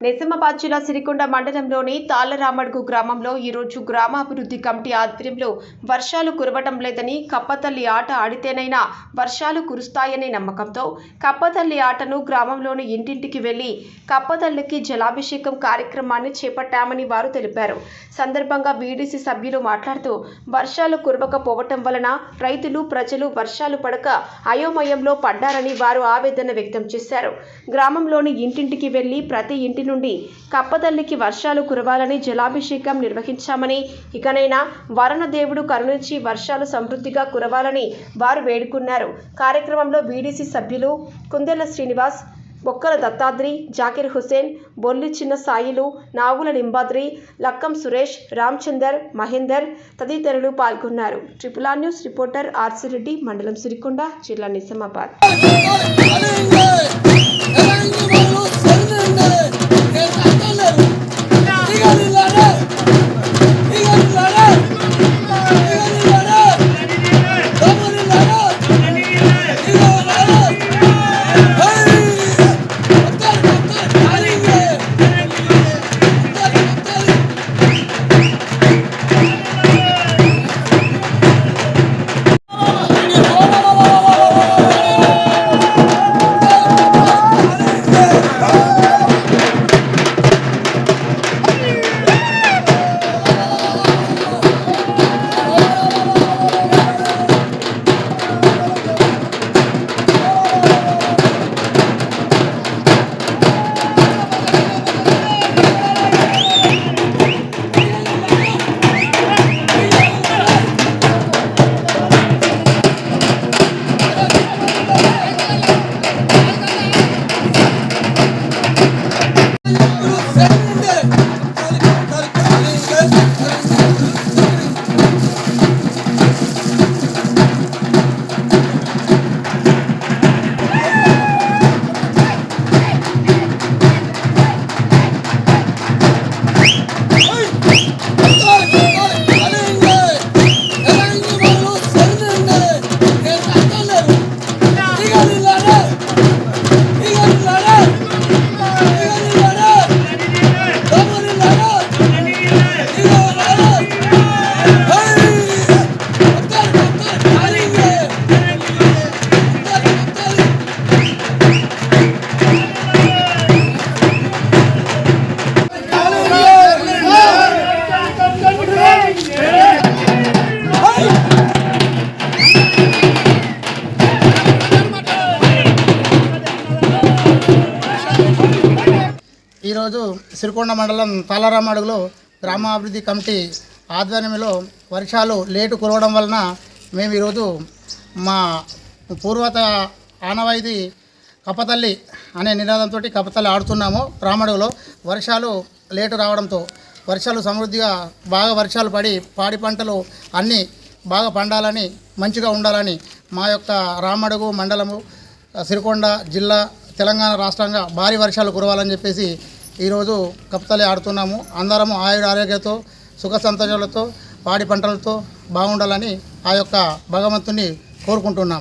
నిజామాబాద్ జిల్లా సిరికొండ మండలంలోని తాళ్ళరామడుగు గ్రామంలో ఈరోజు గ్రామాభివృద్ధి కమిటీ ఆధ్వర్యంలో వర్షాలు కురవటం లేదని కప్పతల్లి ఆట ఆడితేనైనా వర్షాలు కురుస్తాయనే నమ్మకంతో కప్పతల్లి ఆటను గ్రామంలోని ఇంటింటికి వెళ్ళి కప్పతల్లికి జలాభిషేకం కార్యక్రమాన్ని చేపట్టామని వారు తెలిపారు. సందర్భంగా బీడీసీ సభ్యులు మాట్లాడుతూ వర్షాలు కురవకపోవటం వలన రైతులు ప్రజలు వర్షాలు పడక అయోమయంలో పడ్డారని వారు ఆవేదన వ్యక్తం చేశారు. గ్రామంలోని ఇంటింటికి వెళ్ళి ప్రతి ఇంటి నుండి కప్పతల్లికి వర్షాలు కురవాలని జలాభిషేకం నిర్వహించామని ఇకనైనా వరణ దేవుడు కరుణించి వర్షాలు సమృద్ధిగా కురవాలని వారు వేడుకున్నారు. కార్యక్రమంలో బీడీసీ సభ్యులు కుందెల శ్రీనివాస్ బొక్కల దత్తాద్రి జాకిర్ హుసేన్ బొల్లి చిన్న సాయిలు నాగుల నింబాద్రి లక్కం సురేష్ రామచందర్ మహేందర్ తదితరులు పాల్గొన్నారు. ట్రిపుల్ ఆర్ న్యూస్ రిపోర్టర్ ఆర్సిరెడ్డి మండలం సిరికొండ జిల్లా నిజామాబాద్. ఈరోజు సిరికొండ మండలం తాలారామడుగులో గ్రామాభివృద్ధి కమిటీ ఆధ్వర్యంలో వర్షాలు లేటు కురవడం వలన మేము ఈరోజు మా పూర్వత ఆనవాయితీ కపతల్లి అనే నినాదంతో కపతల్లి ఆడుతున్నాము రామడుగులో. వర్షాలు లేటు రావడంతో వర్షాలు సమృద్ధిగా బాగా వర్షాలు పడి పాడి పంటలు అన్నీ బాగా పండాలని మంచిగా ఉండాలని మా యొక్క రామడుగు మండలము సిరికొండ జిల్లా తెలంగాణ రాష్ట్రంగా భారీ వర్షాలు కురవాలని చెప్పేసి ఈరోజు కప్తలే ఆడుతున్నాము. అందరము ఆయుర ఆరోగ్యంతో సుఖ సంతోషాలతో పాడి పంటలతో బాగుండాలని ఆ యొక్క భగవంతుని కోరుకుంటున్నాం.